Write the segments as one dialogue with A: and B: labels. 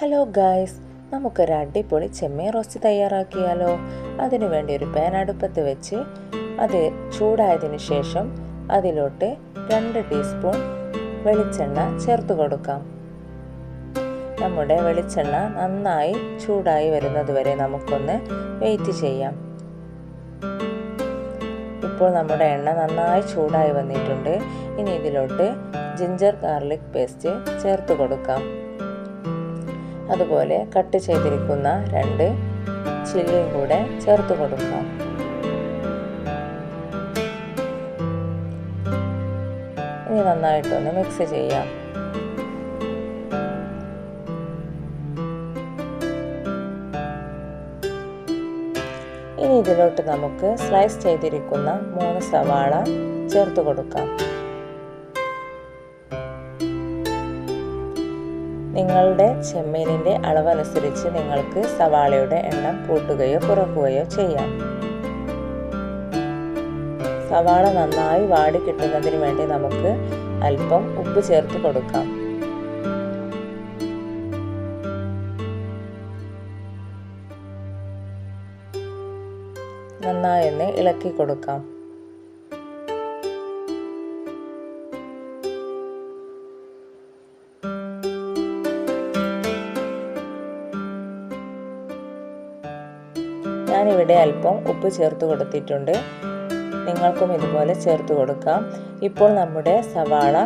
A: Hello guys നമുക്കൊരു അടിപൊളി ചെമ്മീൻ roast തയ്യാറാക്കിയാലോ? അതിനു വേണ്ടി ഒരു പാൻ അടുപ്പത്ത് വെച്ച് അത് ചൂടായതിനു ശേഷം അതിലോട്ട് രണ്ട് ടീസ്പൂൺ വെളിച്ചെണ്ണ ചേർത്ത് കൊടുക്കാം. നമ്മുടെ വെളിച്ചെണ്ണ നന്നായി ചൂടായി വരുന്നത് വരെ നമുക്കൊന്ന് വെയിറ്റ് ചെയ്യാം. ഇപ്പോൾ നമ്മുടെ എണ്ണ നന്നായി ചൂടായി വന്നിട്ടുണ്ട്. ഇനി ഇതിലോട്ട് ജിഞ്ചർ ഗാർലിക് പേസ്റ്റ് ചേർത്ത് കൊടുക്കാം. അതുപോലെ കട്ട് ചെയ്തിരിക്കുന്ന രണ്ട് ചില്ലിയും കൂടെ ചേർത്ത് കൊടുക്കാം. ഇനി നന്നായിട്ടൊന്ന് മിക്സ് ചെയ്യാം. ഇനി ഇതിലോട്ട് നമുക്ക് സ്ലൈസ് ചെയ്തിരിക്കുന്ന മൂന്ന് സവാള ചേർത്ത് കൊടുക്കാം. നിങ്ങളുടെ ചെമ്മീനിന്റെ അളവനുസരിച്ച് നിങ്ങൾക്ക് സവാളയുടെ എണ്ണം കൂട്ടുകയോ കുറക്കുകയോ ചെയ്യാം. സവാള നന്നായി വാടി കിട്ടുന്നതിന് വേണ്ടി നമുക്ക് അല്പം ഉപ്പ് ചേർത്ത് കൊടുക്കാം. നന്നായി ഒന്ന് ഇളക്കി കൊടുക്കാം. ഞാനിവിടെ അല്പം ഉപ്പ് ചേർത്ത് കൊടുത്തിട്ടുണ്ട്. നിങ്ങൾക്കും ഇതുപോലെ ചേർത്ത് കൊടുക്കാം. ഇപ്പോൾ നമ്മുടെ സവാള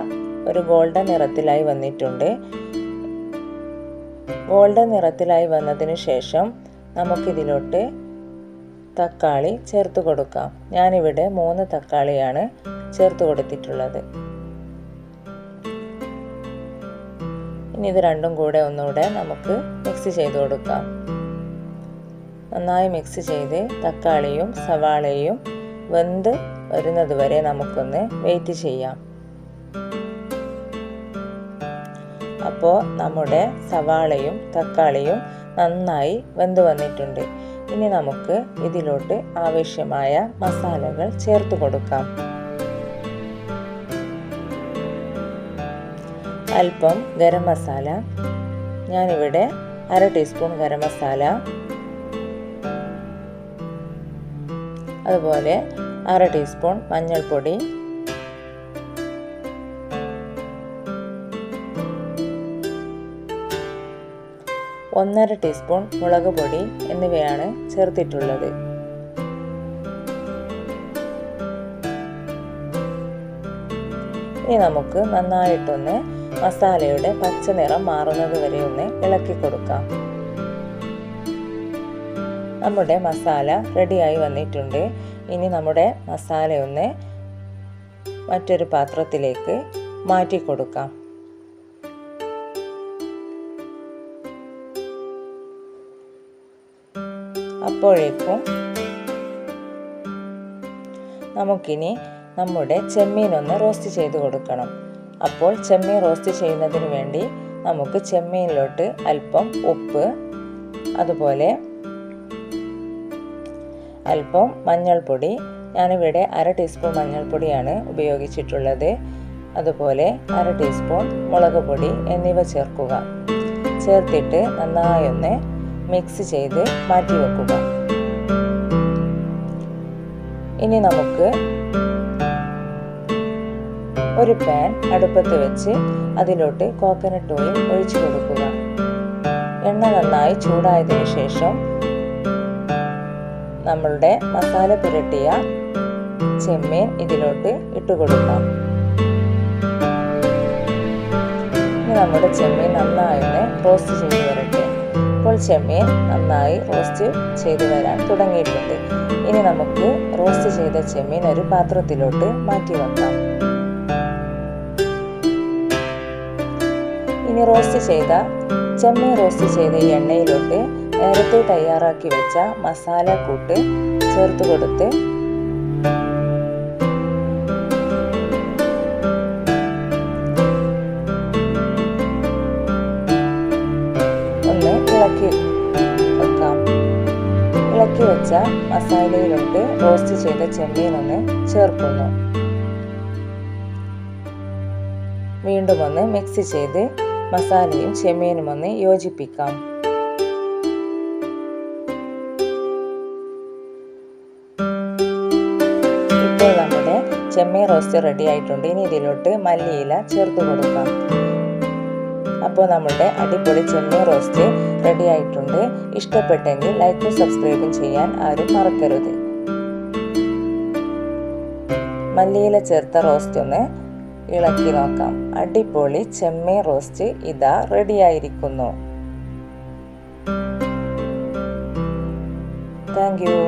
A: ഒരു ഗോൾഡൻ നിറത്തിലായി വന്നിട്ടുണ്ട്. ഗോൾഡൻ നിറത്തിലായി വന്നതിന് ശേഷം നമുക്കിതിലോട്ട് തക്കാളി ചേർത്ത് കൊടുക്കാം. ഞാനിവിടെ മൂന്ന് തക്കാളിയാണ് ചേർത്ത് കൊടുത്തിട്ടുള്ളത്. ഇനി ഇത് രണ്ടും കൂടെ ഒന്നുകൂടെ നമുക്ക് മിക്സ് ചെയ്ത് കൊടുക്കാം. നന്നായി മിക്സ് ചെയ്ത് തക്കാളിയും സവാളയും വെന്ത് വരുന്നത് വരെ നമുക്കൊന്ന് വെയിറ്റ് ചെയ്യാം. അപ്പോൾ നമ്മുടെ സവാളയും തക്കാളിയും നന്നായി വെന്ത് വന്നിട്ടുണ്ട്. ഇനി നമുക്ക് ഇതിലോട്ട് ആവശ്യമായ മസാലകൾ ചേർത്ത് കൊടുക്കാം. അല്പം ഗരം മസാല ഞാനിവിടെ അര ടീസ്പൂൺ ഗരം മസാല അതുപോലെ അര ടീസ്പൂൺ മഞ്ഞൾപ്പൊടി. ഒന്നര ടീസ്പൂൺ മുളക് പൊടി എന്നിവയാണ് ചേർത്തിട്ടുള്ളത്. ഇനി നമുക്ക് നന്നായിട്ടൊന്ന് മസാലയുടെ പച്ച നിറം മാറുന്നത് വരെ ഒന്ന് ഇളക്കി കൊടുക്കാം. നമ്മുടെ മസാല റെഡിയായി വന്നിട്ടുണ്ട്. ഇനി നമ്മുടെ മസാല ഒന്ന് മറ്റൊരു പാത്രത്തിലേക്ക് മാറ്റി കൊടുക്കാം. അപ്പോഴേക്കും നമുക്കിനി നമ്മുടെ ചെമ്മീൻ ഒന്ന് റോസ്റ്റ് ചെയ്ത് കൊടുക്കണം. അപ്പോൾ ചെമ്മീൻ റോസ്റ്റ് ചെയ്യുന്നതിന് വേണ്ടി നമുക്ക് ചെമ്മീനിലോട്ട് അല്പം ഉപ്പ് അതുപോലെ അല്പം മഞ്ഞൾപ്പൊടി. ഞാനിവിടെ അര ടീസ്പൂൺ മഞ്ഞൾപ്പൊടിയാണ് ഉപയോഗിച്ചിട്ടുള്ളത്. അതുപോലെ അര ടീസ്പൂൺ മുളക് പൊടി എന്നിവ ചേർക്കുക. ചേർത്തിട്ട് നന്നായൊന്ന് മിക്സ് ചെയ്ത് മാറ്റി വെക്കുക. ഇനി നമുക്ക് ഒരു പാൻ അടുപ്പത്ത് വെച്ച് അതിലോട്ട് കോക്കനട്ട് ഓയിൽ ഒഴിച്ചു കൊടുക്കുക. എണ്ണ നന്നായി ചൂടായതിനു ശേഷം നമ്മളുടെ മസാല പുരട്ടിയ ചെമ്മീൻ ഇതിലോട്ട് ഇട്ട് കൊടുക്കാം നമ്മുടെ ചെമ്മീൻ നന്നായി ഒന്ന് റോസ്റ്റ് ചെയ്ത് വരട്ടെ. ഇപ്പോൾ ചെമ്മീൻ നന്നായി റോസ്റ്റ് ചെയ്ത് വരാൻ തുടങ്ങിയിട്ടുണ്ട്. ഇനി നമുക്ക് റോസ്റ്റ് ചെയ്ത ചെമ്മീൻ ഒരു പാത്രത്തിലോട്ട് മാറ്റി വെക്കാം. ഇനി റോസ്റ്റ് ചെയ്ത ചെമ്മീൻ റോസ്റ്റ് ചെയ്ത ഈ എണ്ണയിലോട്ട് നേരത്തെ തയ്യാറാക്കി വെച്ച മസാല കൂട്ട് ചേർത്ത് കൊടുത്ത് ഒന്ന് ഇളക്കി വെക്കാം. ഇളക്കി വെച്ച മസാലയിലോട്ട് റോസ്റ്റ് ചെയ്ത ചെമ്മീൻ ഒന്ന് ചേർക്കുന്നു. വീണ്ടും ഒന്ന് മിക്സ് ചെയ്ത് മസാലയും ചെമ്മീനും ഒന്ന് യോജിപ്പിക്കാം. ചെമ്മീൻ റോസ്റ്റ് റെഡി ആയിട്ടുണ്ട്. ഇനി ഇതിലോട്ട് മല്ലിയില ചേർത്ത് കൊടുക്കാം. അപ്പോൾ നമ്മുടെ അടിപൊളി ചെമ്മീൻ റോസ്റ്റ് റെഡി ആയിട്ടുണ്ട്. ഇഷ്ടപ്പെട്ടെങ്കിൽ ലൈക്കും സബ്സ്ക്രൈബും ചെയ്യാൻ ആരും മറക്കരുത്. മല്ലിയില ചേർത്ത റോസ്റ്റ് ഒന്ന് ഇളക്കി നോക്കാം. അടിപൊളി ചെമ്മീൻ റോസ്റ്റ് ഇതാ റെഡിയായിരിക്കുന്നു താങ്ക് യു